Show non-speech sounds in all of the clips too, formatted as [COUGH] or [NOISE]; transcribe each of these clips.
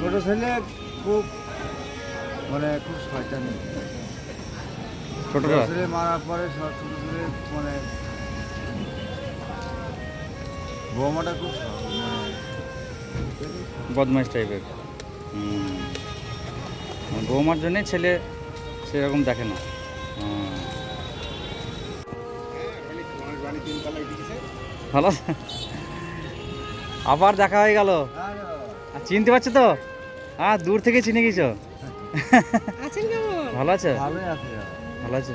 ছোট ছেলে খুব মানে খুব শয়তানি। ছোট ছেলে? মারার পরে ছোট ছেলে মানে বৌমাটা খুব বদমাইশ টাইপের। মানে বৌমার জন্যে ছেলে সেরকম দেখে না। ভালো? আবার দেখা হয়ে গেল? আরে আর চিনতে পারছ তো? হ্যাঁ দূর থেকে চিনে গেছো? আছেন কেমন? ভালো আছো? ভালোই আছে ভালো আছো?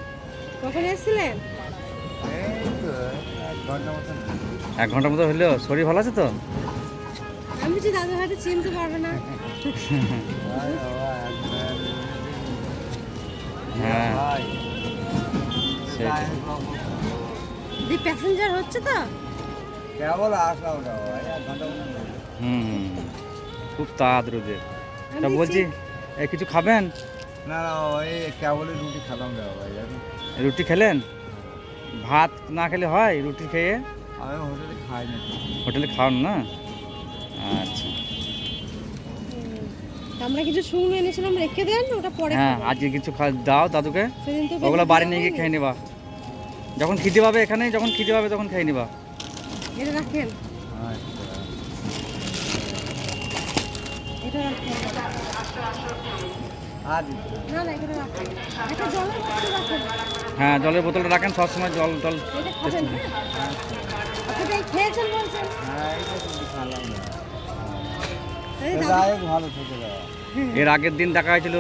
কখন এসেছিলেন? এক ঘণ্টা ঘণ্টার মতো হলো শরীর ভালো আছে তো? আমি যে দাদা হয়তো চিনতে পারবে না। আরে হ্যাঁ। দি প্যাসেঞ্জার হচ্ছে তো? কেবল আসলাম হুম। খুব তাড়াতাড়ি রোদে তা বলছি কিছু খাবেন? না না ওই কেবলই রুটি খেলাম ভাই রুটি খেলেন? ভাত না খেলে হয় রুটি খেয়ে? আমি হোটেলে খাই না। হোটেলে খাওয়ান না? আচ্ছা। আমরা কিছু শুকনো এনেছিলাম রেখে দেন ওটা পরে হ্যাঁ আজকে কিছু খা- দাও দাদুকে। ওগুলো বাড়ি নিয়ে গিয়ে খেয়ে নিবা। যখন খিদে পাবে এখানেই যখন খিদে পাবে তখন খেয়ে নিবা। এটা রাখেন। আচ্ছা এটা রাখেন আর না না এটা রাখেন এটা জলের বোতল রাখেন হ্যাঁ জলের বোতলটা রাখেন সবসময় জল জল এর আগের দিন দেখা হয়েছিল।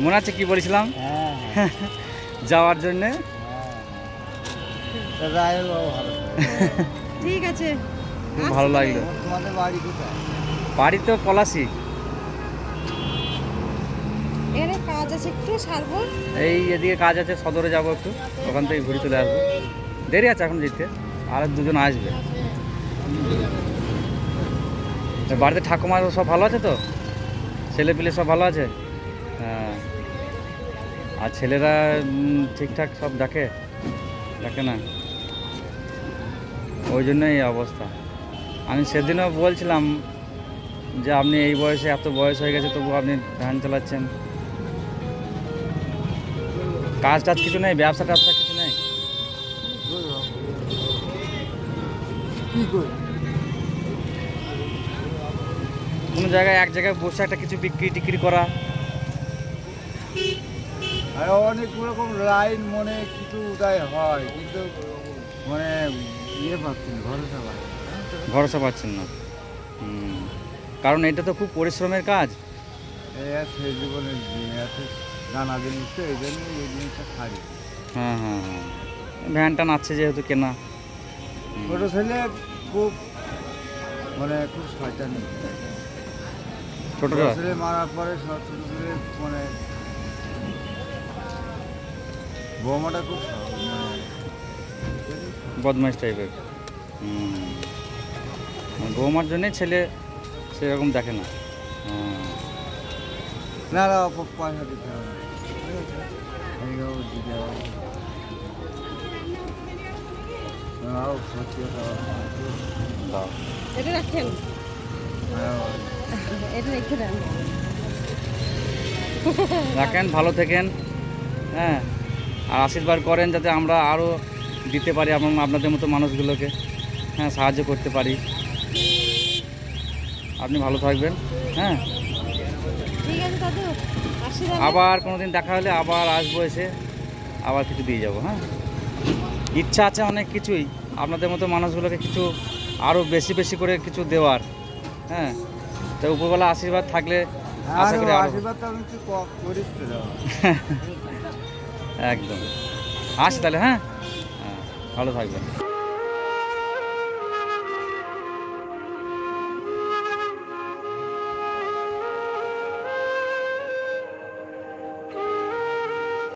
মনে আছে কি বলেছিলাম? যাওয়ার জন্যে। হ্যাঁ। [LAUGHS] ঠিক আছে। খুব ভালো লাগল। তোমাদের বাড়ি কোথায়? বাড়ি তো পলাশি। এখানে কাজ আছে একটু সারবো। এই এদিকে কাজ আছে সদরে যাব একটু। ওখান থেকে ঘুরে চলে আসব। দেরি আছে এখন যেতে আর দুজন আসবে। বাড়িতে ঠাকুমা সব ভালো আছে তো? ছেলে পিলে সব ভালো আছে? হ্যাঁ। আর ছেলেরা ঠিকঠাক সব দেখে? দেখে না? ওই জন্যই অবস্থা। আমি সেদিনও বলছিলাম যে আপনি এই বয়সে এত বয়স হয়ে গেছে তবু আপনি ভ্যান চালাচ্ছেন। কাজ টাজ কিছু নেই? ব্যবসা ট্যাবসা কিছু নেই? কোনো জায়গায় এক জায়গায় বসে একটা কিছু বিক্রি টিক্রি করা? আর অনেক রকম লাইন মনে কিছু উদয় হয় কিন্তু মানে ইয়ে পাচ্ছি না ভরসা পাচ্ছি না। ভরসা পাচ্ছেন না। হুম। কারণ এটা তো খুব পরিশ্রমের কাজ। নানা জিনিস তো এই জন্য এই জিনিসটা ছাড়ি। হ্যাঁ হ্যাঁ হ্যাঁ। ভ্যানটা নাচছে যেহেতু কেনা। ছোট ছেলে খুব মানে খুব শয়তানি। ছোট ছেলে? মারার পরে সব ছোট ছেলে মানে বৌমাটা খুব বদমাইশ টাইপের। হুম। বৌমার জন্যে ছেলে সেরকম দেখে না। না না পয়সা দিতে হবে। না। দিতে হবে। এটা রাখেন। হ্যাঁ, এটা রেখে দেন। রাখেন ভালো থেকেন। হ্যাঁ আর আশীর্বাদ করেন যাতে আমরা আরও দিতে পারি এবং আপনাদের মতো মানুষগুলোকে হ্যাঁ সাহায্য করতে পারি। আপনি ভালো থাকবেন হ্যাঁ? ঠিক আছে দাদু আসি তাহলে। আবার কোনো দিন দেখা হলে আবার আসব এসে আবার কিছু দিয়ে যাব হ্যাঁ? ইচ্ছা আছে অনেক কিছুই আপনাদের মতো মানুষগুলোকে কিছু আরও বেশি বেশি করে কিছু দেওয়ার হ্যাঁ? তো উপরবেলা আশীর্বাদ থাকলে আশা করি দাও। [LAUGHS] একদম। আসি তাহলে হ্যাঁ? হ্যাঁ ভালো থাকবেন।